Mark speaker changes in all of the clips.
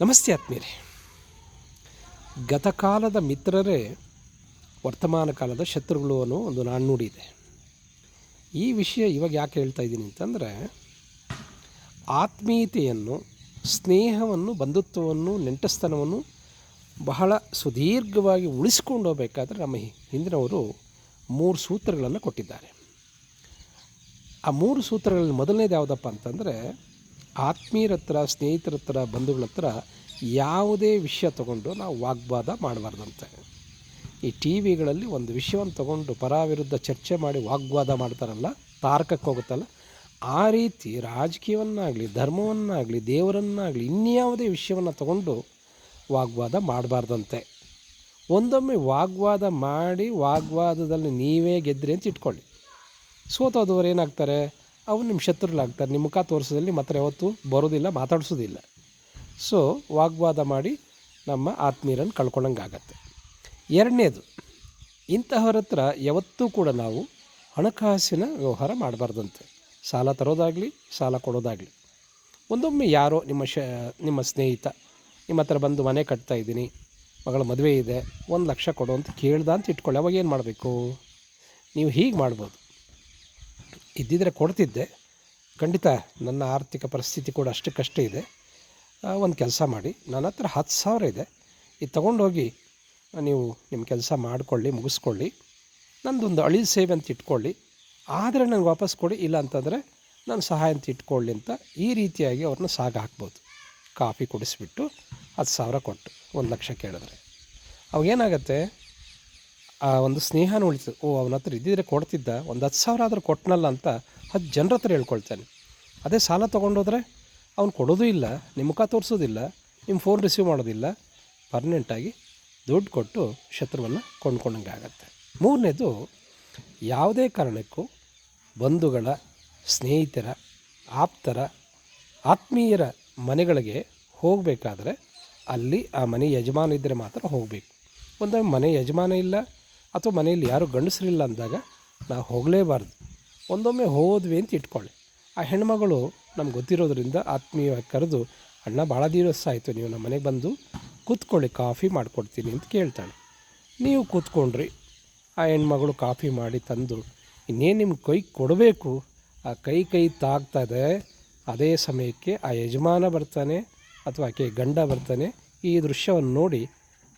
Speaker 1: ನಮಸ್ತೆ ಆತ್ಮೀಯರೇ. ಗತಕಾಲದ ಮಿತ್ರರೇ, ವರ್ತಮಾನ ಕಾಲದ ಶತ್ರುಗಳು ಅನ್ನೋ ಒಂದು ನಾಣ್ಣುಡಿ ಇದೆ. ಈ ವಿಷಯ ಇವಾಗ ಯಾಕೆ ಹೇಳ್ತಾ ಇದ್ದೀನಿ ಅಂತಂದರೆ, ಆತ್ಮೀಯತೆಯನ್ನು, ಸ್ನೇಹವನ್ನು, ಬಂಧುತ್ವವನ್ನು ನೆಂಟಸ್ತನವನ್ನು ಬಹಳ ಸುದೀರ್ಘವಾಗಿ ಉಳಿಸ್ಕೊಂಡು ಹೋಗಬೇಕಾದ್ರೆ ನಮ್ಮ ಹಿಂದಿನವರು ಮೂರು ಸೂತ್ರಗಳನ್ನು ಕೊಟ್ಟಿದ್ದಾರೆ. ಆ ಮೂರು ಸೂತ್ರಗಳಲ್ಲಿ ಮೊದಲನೇದು ಯಾವುದಪ್ಪ ಅಂತಂದರೆ ಆತ್ಮೀಯರ ಹತ್ರ, ಸ್ನೇಹಿತರ ಹತ್ರ, ಬಂಧುಗಳ ಹತ್ರ ಯಾವುದೇ ವಿಷಯ ತಗೊಂಡು ನಾವು ವಾಗ್ವಾದ ಮಾಡಬಾರ್ದಂತೆ. ಈ ಟಿ ವಿಗಳಲ್ಲಿ ಒಂದು ವಿಷಯವನ್ನು ತಗೊಂಡು ಪರ ವಿರುದ್ಧ ಚರ್ಚೆ ಮಾಡಿ ವಾಗ್ವಾದ ಮಾಡ್ತಾರಲ್ಲ, ತಾರ್ಕಕ್ಕೆ ಹೋಗುತ್ತಲ್ಲ, ಆ ರೀತಿ ರಾಜಕೀಯವನ್ನಾಗಲಿ, ಧರ್ಮವನ್ನಾಗಲಿ, ದೇವರನ್ನಾಗಲಿ ಇನ್ಯಾವುದೇ ವಿಷಯವನ್ನು ತಗೊಂಡು ವಾಗ್ವಾದ ಮಾಡಬಾರ್ದಂತೆ. ಒಂದೊಮ್ಮೆ ವಾಗ್ವಾದ ಮಾಡಿ, ವಾಗ್ವಾದದಲ್ಲಿ ನೀವೇ ಗೆದ್ರಿ ಅಂತ ಇಟ್ಕೊಳ್ಳಿ. ಸೋತೋದವ್ರು ಏನಾಗ್ತಾರೆ? ಅವ್ರು ನಿಮ್ಮ ಶತ್ರುಗಳಾಗ್ತಾರೆ ನಿಮ್ಮ ಮುಖ ತೋರಿಸೋದಲ್ಲಿ ಮಾತ್ರ ಯಾವತ್ತೂ ಬರೋದಿಲ್ಲ, ಮಾತಾಡಿಸೋದಿಲ್ಲ. ಸೊ ವಾಗ್ವಾದ ಮಾಡಿ ನಮ್ಮ ಆತ್ಮೀಯರನ್ನು ಕಳ್ಕೊಳಂಗಾಗತ್ತೆ ಎರಡನೇದು, ಇಂತಹವ್ರ ಹತ್ರ ಯಾವತ್ತೂ ಕೂಡ ನಾವು ಹಣಕಾಸಿನ ವ್ಯವಹಾರ ಮಾಡಬಾರ್ದಂತೆ. ಸಾಲ ತರೋದಾಗಲಿ, ಸಾಲ ಕೊಡೋದಾಗಲಿ. ಒಂದೊಮ್ಮೆ ಯಾರೋ ನಿಮ್ಮ ಶ, ನಿಮ್ಮ ಸ್ನೇಹಿತ, ನಿಮ್ಮ ಹತ್ರ ಬಂದು ಮನೆ ಕಟ್ತಾ ಇದ್ದೀನಿ, ಮಗಳ ಮದುವೆ ಇದೆ, ಒಂದು ಲಕ್ಷ ಕೊಡು ಅಂತ ಕೇಳ್ದ ಅಂತ ಇಟ್ಕೊಳ್ಳಿ. ಅವಾಗ ಏನು ಮಾಡಬೇಕು? ನೀವು ಹೀಗೆ ಮಾಡ್ಬೋದು. ಇದ್ದಿದ್ರೆ ಕೊಡ್ತಿದ್ದೆ. ಖಂಡಿತ ನನ್ನ ಆರ್ಥಿಕ ಪರಿಸ್ಥಿತಿ ಕೂಡ ಅಷ್ಟಕ್ಕಷ್ಟೇ ಇದೆ. ಒಂದು ಕೆಲಸ ಮಾಡಿ. ನನ್ನ ಹತ್ರ ಹತ್ತು ಸಾವಿರ ಇದೆ. ಇದು ತೊಗೊಂಡೋಗಿ ನೀವು ನಿಮ್ಮ ಕೆಲಸ ಮಾಡಿಕೊಳ್ಳಿ, ಮುಗಿಸ್ಕೊಳ್ಳಿ. ನಂದೊಂದು ಅಳಿ ಸೇವೆ ಅಂತ ಇಟ್ಕೊಳ್ಳಿ. ಆದರೆ ನನಗೆ ವಾಪಸ್ ಕೊಡಿ. ಇಲ್ಲ ಅಂತಂದರೆ ನಾನು ಸಹಾಯ ಅಂತ ಇಟ್ಕೊಳ್ಳಿ ಅಂತ ಈ ರೀತಿಯಾಗಿ ಅವ್ರನ್ನ ಸಾಗ ಹಾಕ್ಬೋದು. ಕಾಫಿ ಕುಡಿಸ್ಬಿಟ್ಟು ಹತ್ತು ಸಾವಿರ ಕೊಟ್ಟು ಒಂದು ಲಕ್ಷ ಕೇಳಿದ್ರೆ. ಅವಾಗೇನಾಗತ್ತೆ ಆ ಒಂದು ಸ್ನೇಹನ ಉಳಿತು ಓ, ಅವನ ಹತ್ರ ಇದ್ದಿದ್ರೆ ಕೊಡ್ತಿದ್ದ, ಒಂದು ಹತ್ತು ಸಾವಿರ ಆದರೂ ಕೊಟ್ಟನಲ್ಲ ಅಂತ ಹತ್ತು ಜನರ ಹತ್ರ ಹೇಳ್ಕೊಳ್ತಾನೆ. ಅದೇ ಸಾಲ ತೊಗೊಂಡೋದ್ರೆ ಅವ್ನು ಕೊಡೋದೂ ಇಲ್ಲ ನಿಮ್ಮ ಮುಖ ತೋರಿಸೋದಿಲ್ಲ ನಿಮ್ಮ ಫೋನ್ ರಿಸೀವ್ ಮಾಡೋದಿಲ್ಲ ಪರ್ಮನೆಂಟಾಗಿ ದುಡ್ಡು ಕೊಟ್ಟು ಶತ್ರುವನ್ನು ಕೊಂಡ್ಕೊಂಡಂಗೆ ಆಗುತ್ತೆ. ಮೂರನೇದು, ಯಾವುದೇ ಕಾರಣಕ್ಕೂ ಬಂಧುಗಳ ಸ್ನೇಹಿತರ, ಆಪ್ತರ, ಆತ್ಮೀಯರ ಮನೆಗಳಿಗೆ ಹೋಗಬೇಕಾದ್ರೆ ಅಲ್ಲಿ ಆ ಮನೆ ಯಜಮಾನ ಇದ್ದರೆ ಮಾತ್ರ ಹೋಗಬೇಕು. ಒಂದೊಮ್ಮೆ ಮನೆ ಯಜಮಾನ ಇಲ್ಲ ಅಥವಾ ಮನೆಯಲ್ಲಿ ಯಾರೂ ಗಂಡಸರಿಲ್ಲ ಅಂದಾಗ ನಾವು ಹೋಗಲೇಬಾರ್ದು. ಒಂದೊಮ್ಮೆ ಹೋದ್ವಿ ಅಂತ ಇಟ್ಕೊಳ್ಳಿ. ಆ ಹೆಣ್ಮಗಳು ನಮ್ಗೆ ಗೊತ್ತಿರೋದ್ರಿಂದ ಆತ್ಮೀಯವಾಗಿ ಕರೆದು, ಅಣ್ಣ, ಭಾಳ ದಿವಸ ಆಯಿತು, ನೀವು ನಮ್ಮ ಮನೆಗೆ ಬಂದು ಕೂತ್ಕೊಳ್ಳಿ, ಕಾಫಿ ಮಾಡಿಕೊಡ್ತೀನಿ ಅಂತ ಕೇಳ್ತಾಳೆ. ನೀವು ಕೂತ್ಕೊಂಡ್ರಿ. ಆ ಹೆಣ್ಮಗಳು ಕಾಫಿ ಮಾಡಿ ತಂದು, ಇನ್ನೇನು ನಿಮ್ಮ ಕೈ ಕೊಡಬೇಕು? ಆ ಕೈ ಕೈ ತಾಗ್ತದೆ ಅದೇ ಸಮಯಕ್ಕೆ ಆ ಯಜಮಾನ ಬರ್ತಾನೆ, ಅಥವಾ ಆಕೆ ಗಂಡ ಬರ್ತಾನೆ. ಈ ದೃಶ್ಯವನ್ನು ನೋಡಿ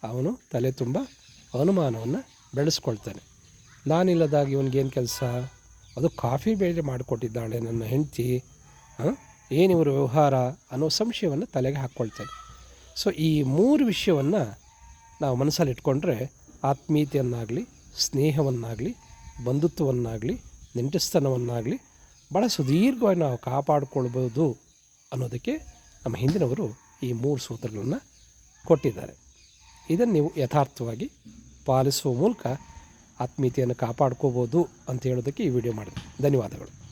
Speaker 1: ಅವನು ತಲೆ ತುಂಬ ಅನುಮಾನವನ್ನು ಬೆಳೆಸ್ಕೊಳ್ತಾನೆ. ನಾನಿಲ್ಲದಾಗಿ ಇವನಿಗೇನು ಕೆಲಸ? ಅದು ಕಾಫಿ ಬೇರೆ ಮಾಡಿಕೊಟ್ಟಿದ್ದಾಳೆ ನನ್ನ ಹೆಂಡತಿ. ಏನು ಇವರು ವ್ಯವಹಾರ ಅನ್ನೋ ಸಂಶಯವನ್ನು ತಲೆಗೆ ಹಾಕ್ಕೊಳ್ತಾನೆ ಸೊ ಈ ಮೂರು ವಿಷಯವನ್ನು ನಾವು ಮನಸ್ಸಲ್ಲಿ ಇಟ್ಕೊಂಡ್ರೆ ಆತ್ಮೀಯತೆಯನ್ನಾಗಲಿ, ಸ್ನೇಹವನ್ನಾಗಲಿ, ಬಂಧುತ್ವವನ್ನಾಗಲಿ, ನೆಂಟಸ್ತನವನ್ನಾಗಲಿ ಭಾಳ ಸುದೀರ್ಘವಾಗಿ ನಾವು ಕಾಪಾಡಿಕೊಳ್ಬೋದು ಅನ್ನೋದಕ್ಕೆ ನಮ್ಮ ಹಿಂದಿನವರು ಈ ಮೂರು ಸೂತ್ರಗಳನ್ನು ಕೊಟ್ಟಿದ್ದಾರೆ. ಇದನ್ನು ನೀವು ಯಥಾರ್ಥವಾಗಿ ಪಾಲಿಸುವ ಮೂಲಕ ಆತ್ಮೀಯತೆಯನ್ನು ಕಾಪಾಡ್ಕೋಬೋದು ಅಂತ ಹೇಳೋದಕ್ಕೆ ಈ ವಿಡಿಯೋ ಮಾಡಿದೆ. ಧನ್ಯವಾದಗಳು.